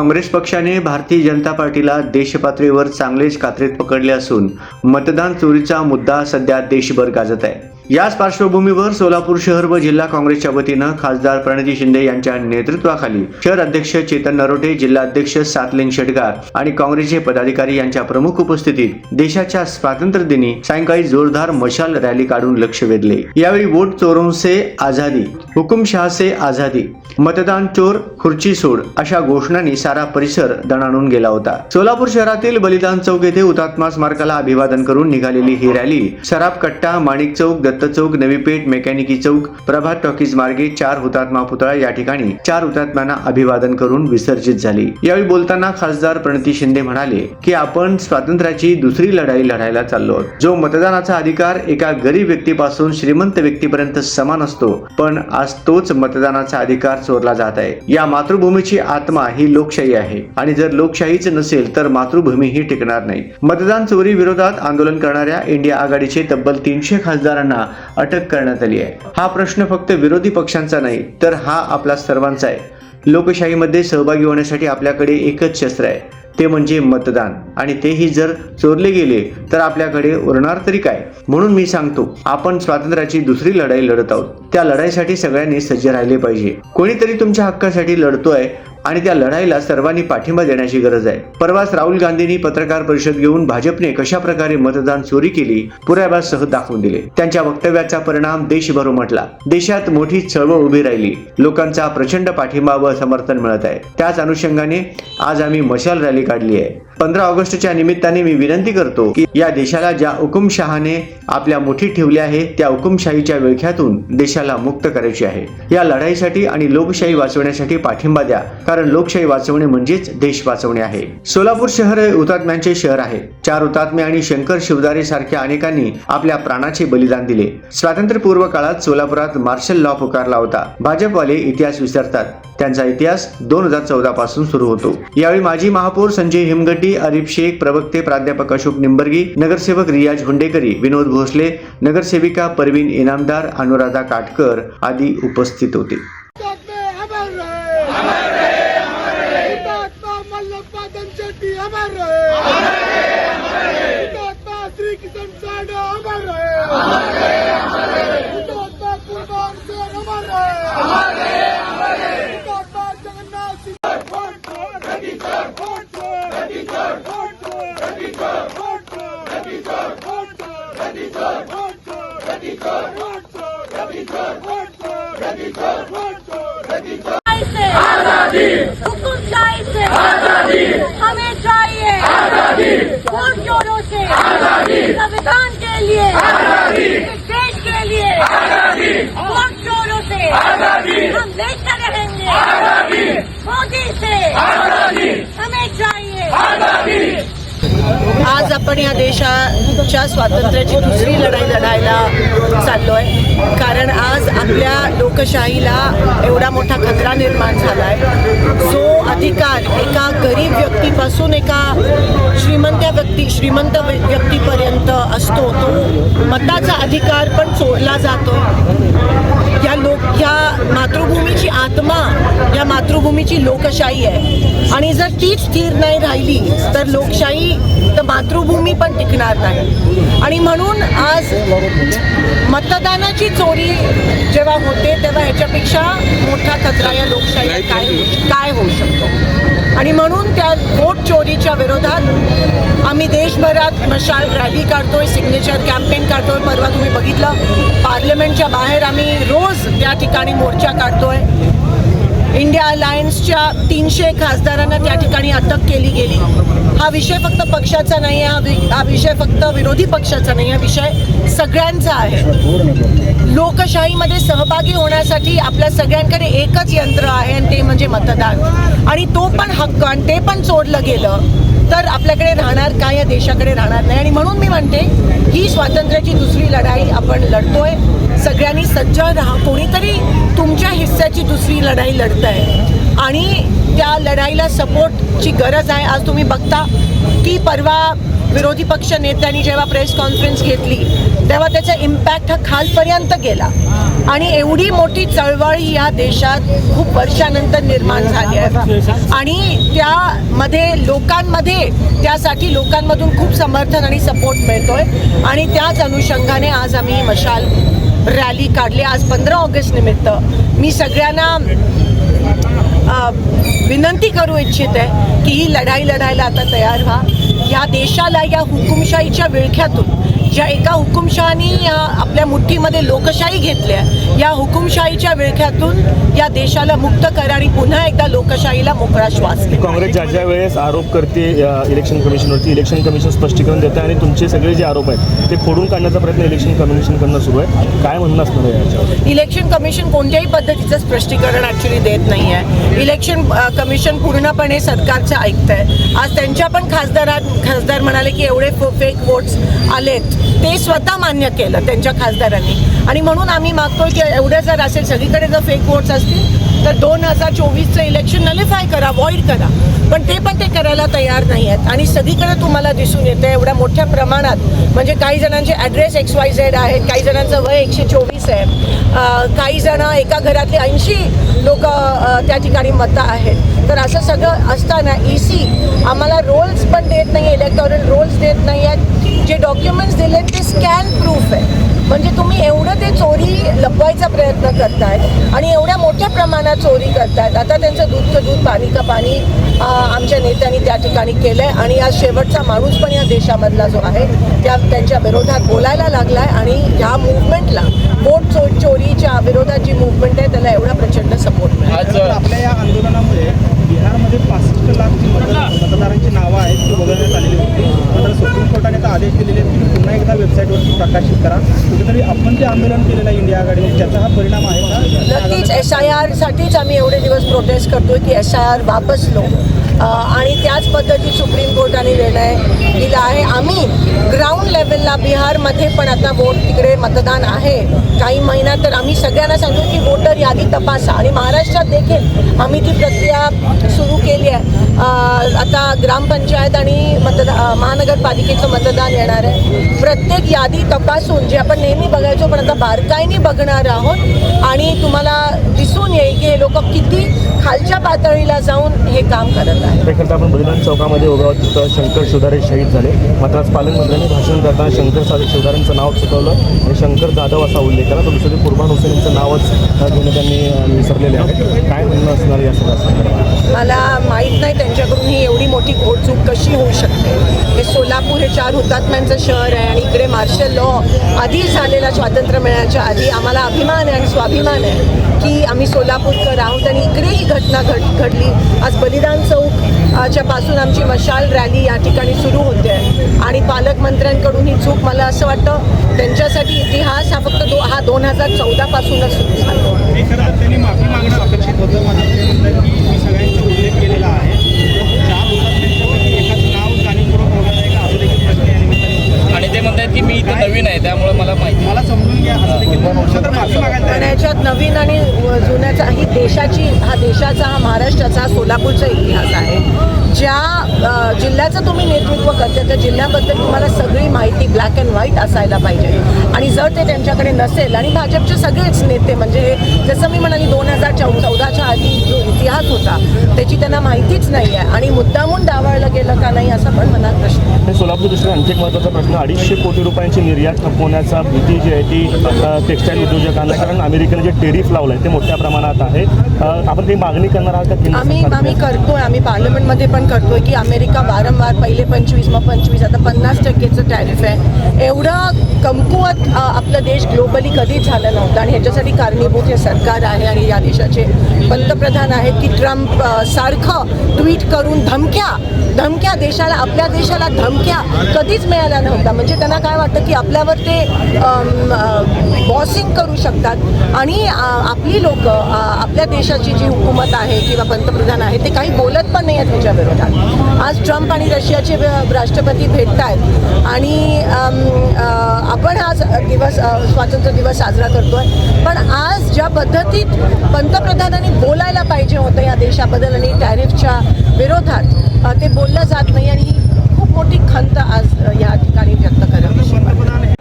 काँग्रेस पक्षाने भारतीय जनता पार्टीला देशपातळीवर चांगलेच कात्रीत पकडले असून मतदान चोरीचा मुद्दा सध्या देशभर गाजत आहे. याच पार्श्वभूमीवर सोलापूर शहर व जिल्हा काँग्रेसच्या वतीनं खासदार प्रणिती शिंदे यांच्या नेतृत्वाखाली शहर अध्यक्ष चेतन नरोटे जिल्हाध्यक्ष सातलिंग शेटगार आणि काँग्रेसचे पदाधिकारी यांच्या प्रमुख उपस्थितीत देशाच्या स्वातंत्र्य दिनी सायंकाळी जोरदार मशाल रॅली काढून लक्ष वेधले. यावेळी वोट चोरों से आझादी हुकुमशाह से आझादी मतदान चोर खुर्ची सोड अशा घोषणांनी सारा परिसर दणाणून गेला होता. सोलापूर शहरातील बलिदान चौक येथे हुतात्मा स्मारकाला अभिवादन करून निघालेली ही रॅली सराफ कट्टा माणिक चौक दत्त चौक नवी पेठ मेकॅनिकी चौक प्रभात टॉकीज मार्गे चार हुतात्मा पुतळा या ठिकाणी चार हुतात्म्यांना अभिवादन करून विसर्जित झाली. यावेळी बोलताना खासदार प्रणिती शिंदे म्हणाले की आपण स्वातंत्र्याची दुसरी लढाई लढायला चाललो जो मतदानाचा अधिकार एका गरीब व्यक्तीपासून श्रीमंत व्यक्तीपर्यंत समान असतो पण आज तोच मतदानाचा अधिकार चोरला जात आहे. या मातृभूमीची आत्मा ही लोकशाही आहे. आणि जर लोकशाहीच नसेल तर मातृभूमी ही टिकणार नाही. मतदान चोरी विरोधात आंदोलन करणाऱ्या इंडिया आघाडीचे तब्बल तीनशे खासदारांना अटक करण्यात आली आहे. हा प्रश्न फक्त विरोधी पक्षांचा नाही तर हा आपला सर्वांचा आहे. लोकशाहीमध्ये सहभागी होण्यासाठी आपल्याकडे एकच शस्त्र आहे. ते म्हणजे मतदान. आणि तेही जर चोरले गेले तर आपल्याकडे उरणार तरी काय? म्हणून मी सांगतो आपण स्वातंत्र्याची दुसरी लढाई लढत आहोत. त्या लढाईसाठी सगळ्यांनी सज्ज राहिले पाहिजे. कोणीतरी तुमच्या हक्कासाठी लढतोय आणि त्या लढाईला सर्वांनी पाठिंबा देण्याची गरज आहे. परवाच राहुल गांधींनी पत्रकार परिषद घेऊन भाजपने कशा प्रकारे मतदान चोरी केली पुराव्यासह दाखवून दिले. त्यांच्या वक्तव्याचा परिणाम देशभर उमटला देशात मोठी चळवळ उभी राहिली. लोकांचा प्रचंड पाठिंबा व समर्थन मिळत आहे. त्याच अनुषंगाने आज आम्ही मशाल रॅली काढली आहे. पंधरा ऑगस्टच्या निमित्ताने मी विनंती करतो की या देशाला ज्या हुकुमशहाने आपल्या मुठीत ठेवले आहे त्या हुकुमशाहीच्या विळख्यातून देशाला मुक्त करायची आहे. या लढाईसाठी आणि लोकशाही वाचवण्यासाठी पाठिंबा द्या. कारण लोकशाही वाचवणे म्हणजेच देश वाचवणे आहे. सोलापूर शहर हे हुतात्म्यांचे शहर आहे. चार हुतात्मे आणि शंकर शिवदारे सारख्या अनेकांनी आपल्या प्राणाचे बलिदान दिले. स्वातंत्र्यपूर्व काळात सोलापुरात मार्शल लॉ पुकारला होता. भाजपवाले इतिहास विसरतात. त्यांचा इतिहास दोन हजार चौदा पासून सुरू होतो. यावेळी माजी महापौर संजय हिमगड्डी अरिफ शेख प्रवक्ते प्राध्यापक अशोक निंबर्गी नगरसेवक रियाज हुंडेकरी विनोद भोसले नगरसेविका परवीन इनामदार अनुराधा काटकर आदी उपस्थित होते. हमें चाहिए आजादी। वोट चोरों से आजादी। संविधान के लिए आजादी देश के लिए आजादी वोट चोरों से आजादी हम लेकर रहेंगे। आजादी। मोदी से। आजादी हमें चाहिए आजादी आज आपण या देशाच्या स्वातंत्र्याची दुसरी लढाई लढायला चाललो आहे कारण आज आपल्या लोकशाहीला एवढा मोठा खतरा निर्माण झाला आहे जो अधिकार एका गरीब व्यक्तीपासून एका श्रीमंत व्यक्ती श्रीमंत व्यक्तीपर्यंत असतो तो मताचा अधिकार पण चोरला जातो. मातृभूमीची लोकशाही आहे. आणि जर तीच स्थिर नाही राहिली तर लोकशाही तर मातृभूमी पण टिकणार नाही. आणि म्हणून आज मतदानाची चोरी जेव्हा होते तेव्हा ह्याच्यापेक्षा मोठा खतरा या लोकशाहीला काय काय होऊ शकतो? आणि म्हणून त्या वोट चोरीच्या विरोधात आम्ही देशभरात मशाल रॅली काढतोय सिग्नेचर कॅम्पेन काढतोय. परवा तुम्ही बघितलं पार्लमेंटच्या बाहेर आम्ही रोज त्या ठिकाणी मोर्चा काढतोय. इंडिया अलायन्सच्या तीनशे खासदारांना त्या ठिकाणी अटक केली गेली. हा विषय फक्त पक्षाचा नाही आहे हा वि- हा विषय फक्त विरोधी पक्षाचा नाही हा विषय सगळ्यांचा आहे. लोकशाहीमध्ये सहभागी होण्यासाठी आपल्या सगळ्यांकडे एकच यंत्र आहे आणि ते म्हणजे मतदान. आणि तो पण हक्क आणि ते पण चोरलं गेलं. तर आपल्याकडे राहणार काय या देशाकडे राहणार नाही? आणि म्हणून मी म्हणते ही स्वातंत्र्याची दुसरी लढाई आपण लढतोय. सगळ्यांनी सज्ज राहा. कोणीतरी तुमच्या हिस्साची दुसरी लढाई लढत आहे आणि त्या लढाईला सपोर्टची गरज आहे. आज तुम्ही बघता की परवा विरोधी पक्ष नेत्यांनी जेव्हा प्रेस कॉन्फरन्स घेतली तेव्हा त्याचा इम्पॅक्ट हा खालपर्यंत गेला. आणि एवढी मोठी चळवळ ही या देशात खूप वर्षानंतर निर्माण झाली आहे. आणि त्यामध्ये लोकांमध्ये त्यासाठी लोकांमधून खूप समर्थन आणि सपोर्ट मिळतोय. आणि त्याच अनुषंगाने आज आम्ही मशाल रॅली काढली. आज पंधरा ऑगस्ट निमित्त. मी सगळ्यांना इच्छित आहे की ही लढाई लढायला आता तयार व्हा. या देशाला या हुकुमशाहीच्या विळख्यातून ज्या एका हुकुमशहानी या आपल्या मुठ्ठीमध्ये लोकशाही घेतली आहे या हुकुमशाहीच्या विळख्यातून या देशाला मुक्त करा आणि पुन्हा एकदा लोकशाहीला मोकळा श्वास काँग्रेस ज्या ज्या वेळेस आरोप करते इलेक्शन कमिशनवरती इलेक्शन कमिशन स्पष्टीकरण देतं आणि तुमचे सगळे जे आरोप आहेत ते खोडून काढण्याचा प्रयत्न इलेक्शन कमिशन करणं सुरू आहे. काय म्हणणं असणार आहे इलेक्शन कमिशन कोणत्याही पद्धतीचं स्पष्टीकरण ॲक्च्युली देत नाही आहे इलेक्शन कमिशन पूर्णपणे सरकारचं ऐकतं आहे आज त्यांच्या पण खासदारात खासदार म्हणाले की एवढे फेक वोट्स आलेत. ते स्वतः मान्य केलं त्यांच्या खासदारांनी. आणि म्हणून आम्ही मागतोय की एवढं जर असेल सगळीकडे जर फेक वोट्स असतील तर दोन हजार चोवीसचं इलेक्शन नलिफाय करा अवॉइड करा. पण ते पण ते करायला तयार नाही आहेत आणि सगळीकडे तुम्हाला दिसून येतं एवढ्या मोठ्या प्रमाणात. म्हणजे काही जणांचे ॲड्रेस एक्स वाय झेड आहेत काही जणांचं वय एकशे चोवीस आहे. काही जण एका घरातले ऐंशी लोक त्या ठिकाणी मतं आहेत. तर असं सगळं असताना ई सी आम्हाला रोल्स पण देत नाही इलेक्टॉरल रोल्स देत नाही आहेत जे डॉक्युमेंट्स दिले ते स्कॅन प्रूफ आहे. म्हणजे तुम्ही एवढं ते चोरी लपवायचा प्रयत्न करताय आणि एवढ्या मोठ्या प्रमाणात चोरी करतायत. आता त्यांचं दूधचं दूध पाणी का पाणी आमच्या नेत्यांनी त्या ठिकाणी केलंय आणि आज शेवटचा माणूस पण या देशामधला जो आहे त्या त्यांच्या विरोधात बोलायला लागलाय आणि ह्या मुवमेंटला वोट चो चोरीच्या विरोधात जी मुवमेंट आहे त्याला एवढा प्रचंड सपोर्ट मिळाला. आपल्या या आंदोलनामुळे बिहारमध्ये पासष्ट लाख मतदारांची नावं आहेत ती वगळण्यात आलेली होती मात्र सुप्रीम कोर्टाने आता आदेश दिलेले आहेत की पुन्हा एकदा वेबसाईटवरती प्रकाशित करा कुठेतरी आपण जे आंदोलन केलेलं आहे इंडिया आघाडीने त्याचा हा परिणाम आहे का? नक्कीच. एस आय आरसाठीच आम्ही एवढे दिवस प्रोटेस्ट करतोय की एस आय आर वापसलो. आणि त्याच पद्धतीत सुप्रीम कोर्टाने निर्णय दिला आहे. आम्ही ग्राउंड लेवलला बिहारमध्ये पण आता वोट तिकडे मतदान आहे. काही महिन्यात तर आम्ही सगळ्यांना सांगतो की वोटर यादी तपासा. आणि महाराष्ट्रात देखील आम्ही ती प्रक्रिया सुरू केली आहे. आता ग्रामपंचायत आणि मतदा महानगरपालिकेचं मतदान येणार आहे. प्रत्येक यादी तपासून जे आपण नेहमी बघायचो पण आता बारकाईने बघणार आहोत. आणि तुम्हाला दिसून येईल की हे लोक किती खालच्या पातळीला जाऊन हे काम करत आहेत. त्याकरता आपण बलिदान चौकामध्ये उभा तिथं शंकर शिवदारे शहीद झाले. मात्र आज पालकमंत्र्यांनी भाषण करताना शंकर साधे शिवदारेंचं नाव चुकवलं आणि शंकर जाधव असा उल्लेख केला. तर दुसरे कुर्बान हुसेन यांचं नावच घेणं त्यांनी विसरलेले आहे. काय म्हणणं असणार या सगळ्या संदर्भात मला माहीत नाही त्यांच्याकडून ही एवढी मोठी घोडचूक कशी होऊ शकते? हे सोलापूर हे चार हुतात्म्यांचं शहर आहे आणि इकडे मार्शल लॉ आधी झालेला स्वातंत्र्य मिळण्याच्या आधी आम्हाला अभिमान आहे आणि स्वाभिमान आहे की आम्ही सोलापूरकर आहोत आणि इकडे ही घटना घड घडली. आज बलिदान चौक च्या पासून आमची मशाल रॅली या ठिकाणी सुरू होते आणि पालकमंत्र्यांकडून ही चूक मला असं वाटतं त्यांच्यासाठी इतिहास हा फक्त दो हा दोन हजार चौदापासूनच सुरू झाला हे खरं तर त्यांनी माफी मागणं अपेक्षित होतं मात्र ते म्हणतात की मी सगळ्यांचा उल्लेख केलेला आहे चार हुतात्म्यांच्यापैकी एकाचं नाव जाणीवपूर्वक वगळलं आहे का असं देखील प्रश्न या निमित्ताने उपस्थित आणि ते म्हणतात की मी इथं नवीन आहे त्यामुळे मला माहिती मला समजून घ्या असं देखील म्हणतात. तर माफी मागायला तयार पण आहे. याच्यात नवीन आणि जुन्याचा ही देशाची हा देशाचा हा महाराष्ट्राचा हा सोलापूरचा इतिहास आहे ज्या अ, जिल्ह्याचं तुम्ही नेतृत्व करते त्या जिल्ह्याबद्दल तुम्हाला सगळी माहिती ब्लॅक अँड व्हाईट असायला पाहिजे आणि जर ते त्यांच्याकडे नसेल आणि भाजपचे सगळेच नेते म्हणजे जसं मी म्हणाली दोन हजार चौ चौदाच्या आधी जो इतिहास होता त्याची त्यांना माहितीच नाही आहे आणि मुद्दामून डावळलं गेलं का नाही असा पण मनात प्रश्न आहे. आणि सोलापूर दृष्टीने आणखी एक महत्त्वाचा प्रश्न अडीचशे कोटी रुपयांची निर्यात थकवण्याचा भीती जी आहे ती टेक्स्टाईल उद्योजकांना कारण अमेरिकेने जे टेरिफ लावलं आहे ते मोठ्या प्रमाणात आहे. आपण काही मागणी करणार आहात का आम्ही? आम्ही करतोय आम्ही पार्लमेंटमध्ये पण करतोय की अमेरिका वारंवार पहिले पंचवीस मग पंचवीस आता पन्नास टक्केचं टॅरिफ आहे. एवढं कमकुवत आपला देश ग्लोबली कधीच झालं नव्हतं. आणि ह्याच्यासाठी कारणीभूत हे सरकार आहे आणि या देशाचे पंतप्रधान आहेत की ट्रम्प सारखं ट्विट करून धमक्या धमक्या देशाला आपल्या देशाला धमक्या कधीच मिळाल्या नव्हत्या. म्हणजे त्यांना काय वाटतं की आपल्यावर ते बॉसिंग करू शकतात. आणि आपली लोक आपल्या देशाची जी हुकूमत आहे किंवा पंतप्रधान आहे ते काही बोलत पण नाही आहेत त्याच्याविरोधात आज ट्रम्प आणि रशियाचे राष्ट्रपती भेटत आहेत आणि आपण आज दिवस स्वातंत्र्य दिवस साजरा करतोय. पण आज ज्या पद्धतीत पंतप्रधानांनी बोलायला पाहिजे होतं या देशाबद्दल आणि टॅरिफच्या विरोधात ते बोललं जात नाही आणि खूप मोठी खंत आज या ठिकाणी व्यक्त करावी